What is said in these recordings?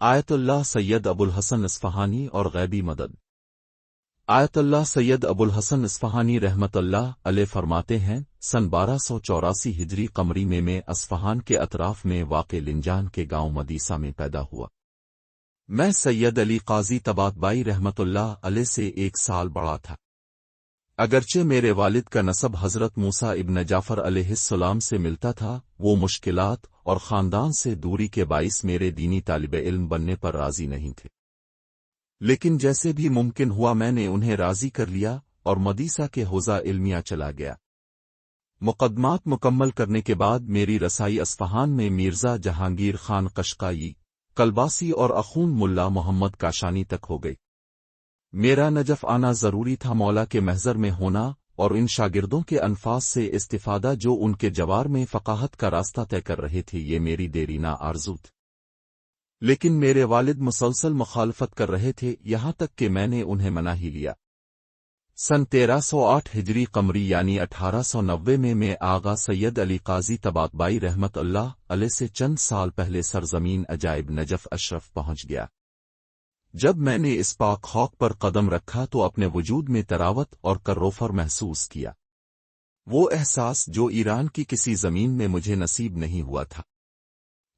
آیت اللہ سید ابو الحسن اسفہانی اور غیبی مدد۔ آیت اللہ سید ابو الحسن اسفہانی رحمت اللہ علیہ فرماتے ہیں، سن بارہ سو چوراسی ہجری قمری میں میں اسفہان کے اطراف میں واقع لنجان کے گاؤں مدیسہ میں پیدا ہوا۔ میں سید علی قاضی تبات بائی رحمت اللہ علیہ سے ایک سال بڑا تھا۔ اگرچہ میرے والد کا نصب حضرت موسا ابن جعفر علیہ السلام سے ملتا تھا، وہ مشکلات اور خاندان سے دوری کے باعث میرے دینی طالب علم بننے پر راضی نہیں تھے۔ لیکن جیسے بھی ممکن ہوا میں نے انہیں راضی کر لیا اور مدیسہ کے حوضہ علمیہ چلا گیا۔ مقدمات مکمل کرنے کے بعد میری رسائی اسفہان میں میرزا جہانگیر خان قشقائی، کلباسی اور اخون ملا محمد کاشانی تک ہو گئی۔ میرا نجف آنا ضروری تھا مولا کے محضر میں ہونا اور ان شاگردوں کے انفاظ سے استفادہ جو ان کے جوار میں فقاہت کا راستہ طے کر رہے تھے، یہ میری دیرینہ آرزو تھی۔ لیکن میرے والد مسلسل مخالفت کر رہے تھے، یہاں تک کہ میں نے انہیں منا ہی لیا۔ سن تیرہ سو آٹھ ہجری قمری یعنی اٹھارہ سو نوے میں میں آغا سید علی قاضی تباتبائی رحمت اللہ علیہ سے چند سال پہلے سرزمین عجائب نجف اشرف پہنچ گیا۔ جب میں نے اس پاک خوک پر قدم رکھا تو اپنے وجود میں تراوت اور کروفر محسوس کیا۔ وہ احساس جو ایران کی کسی زمین میں مجھے نصیب نہیں ہوا تھا۔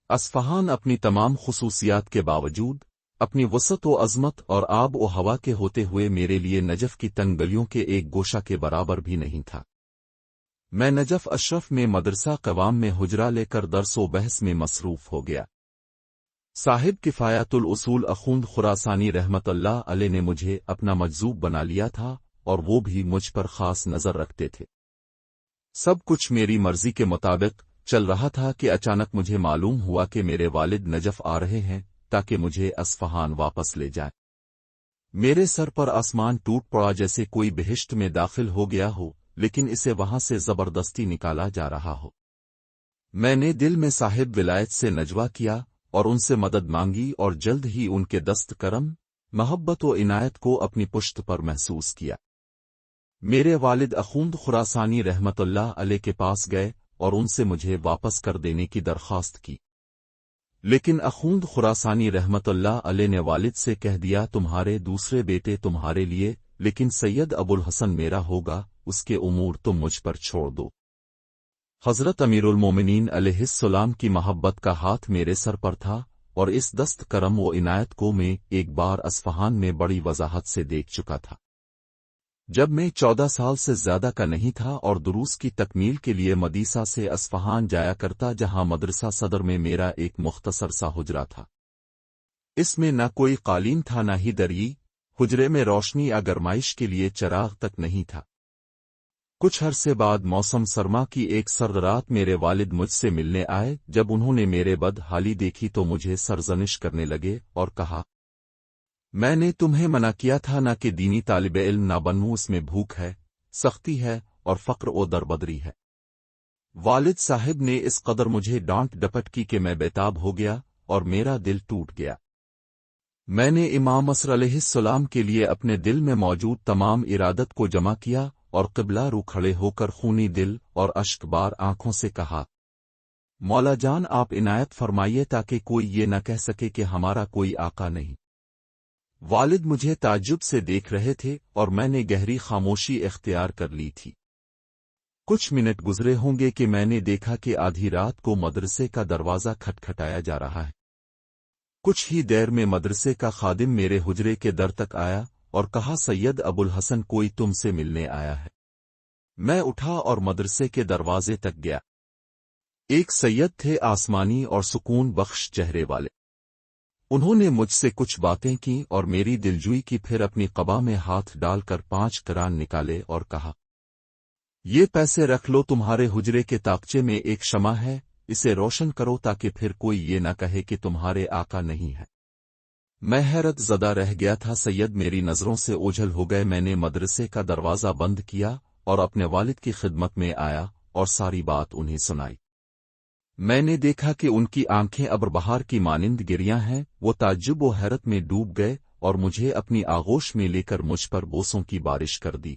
اسفہان اپنی تمام خصوصیات کے باوجود، اپنی وسط و عظمت اور آب و ہوا کے ہوتے ہوئے میرے لیے نجف کی تنگ گلیوں کے ایک گوشہ کے برابر بھی نہیں تھا۔ میں نجف اشرف میں مدرسہ قوام میں حجرا لے کر درس و بحث میں مصروف ہو گیا۔ صاحب کفایت الاصول اخوند خراسانی رحمت اللہ علیہ نے مجھے اپنا مجذوب بنا لیا تھا اور وہ بھی مجھ پر خاص نظر رکھتے تھے۔ سب کچھ میری مرضی کے مطابق چل رہا تھا کہ اچانک مجھے معلوم ہوا کہ میرے والد نجف آ رہے ہیں تاکہ مجھے اسفہان واپس لے جائیں۔ میرے سر پر آسمان ٹوٹ پڑا جیسے کوئی بہشت میں داخل ہو گیا ہو، لیکن اسے وہاں سے زبردستی نکالا جا رہا ہو۔ میں نے دل میں صاحب ولایت سے نجوا کیا اور ان سے مدد مانگی اور جلد ہی ان کے دست کرم، محبت و عنایت کو اپنی پشت پر محسوس کیا۔ میرے والد اخوند خراسانی رحمت اللہ علیہ کے پاس گئے اور ان سے مجھے واپس کر دینے کی درخواست کی۔ لیکن اخوند خراسانی رحمت اللہ علیہ نے والد سے کہہ دیا، تمہارے دوسرے بیٹے تمہارے لیے، لیکن سید ابو الحسن میرا ہوگا، اس کے امور تم مجھ پر چھوڑ دو۔ حضرت امیر المومنین علیہ السلام کی محبت کا ہاتھ میرے سر پر تھا اور اس دست کرم و عنایت کو میں ایک بار اسفہان میں بڑی وضاحت سے دیکھ چکا تھا۔ جب میں چودہ سال سے زیادہ کا نہیں تھا اور دروس کی تکمیل کے لیے مدیسہ سے اسفہان جایا کرتا جہاں مدرسہ صدر میں میرا ایک مختصر سا حجرا تھا۔ اس میں نہ کوئی قالین تھا نہ ہی دری حجرے میں روشنی یا گرمائش کے لیے چراغ تک نہیں تھا۔ کچھ عرصے بعد موسم سرما کی ایک سرد رات میرے والد مجھ سے ملنے آئے، جب انہوں نے میرے بد حالی دیکھی تو مجھے سرزنش کرنے لگے اور کہا، میں نے تمہیں منع کیا تھا نہ کہ دینی طالب علم نہ بنوں اس میں بھوک ہے، سختی ہے اور فقر و دربدری ہے۔ والد صاحب نے اس قدر مجھے ڈانٹ ڈپٹ کی کہ میں بےتاب ہو گیا اور میرا دل ٹوٹ گیا۔ میں نے امام اصر علیہ السلام کے لیے اپنے دل میں موجود تمام ارادت کو جمع کیا اور قبلہ رو کھڑے ہو کر خونی دل اور اشک بار آنکھوں سے کہا، مولا جان آپ عنایت فرمائیے تاکہ کوئی یہ نہ کہہ سکے کہ ہمارا کوئی آقا نہیں۔ والد مجھے تعجب سے دیکھ رہے تھے اور میں نے گہری خاموشی اختیار کر لی تھی۔ کچھ منٹ گزرے ہوں گے کہ میں نے دیکھا کہ آدھی رات کو مدرسے کا دروازہ کھٹکھٹایا جا رہا ہے۔ کچھ ہی دیر میں مدرسے کا خادم میرے حجرے کے در تک آیا اور کہا، سید ابو الحسن، کوئی تم سے ملنے آیا ہے؟ میں اٹھا اور مدرسے کے دروازے تک گیا۔ ایک سید تھے آسمانی اور سکون بخش چہرے والے۔ انہوں نے مجھ سے کچھ باتیں کی اور میری دلجوئی کی پھر اپنی قبا میں ہاتھ ڈال کر پانچ کران نکالے اور کہا، یہ پیسے رکھ لو، تمہارے حجرے کے تاکچے میں ایک شمع ہے، اسے روشن کرو تاکہ پھر کوئی یہ نہ کہے کہ تمہارے آقا نہیں ہے میں حیرت زدہ رہ گیا تھا، سید میری نظروں سے اوجھل ہو گئے، میں نے مدرسے کا دروازہ بند کیا اور اپنے والد کی خدمت میں آیا اور ساری بات انہیں سنائی۔ میں نے دیکھا کہ ان کی آنکھیں ابر بہار کی مانند گریاں ہیں، وہ تعجب و حیرت میں ڈوب گئے اور مجھے اپنی آغوش میں لے کر مجھ پر بوسوں کی بارش کر دی۔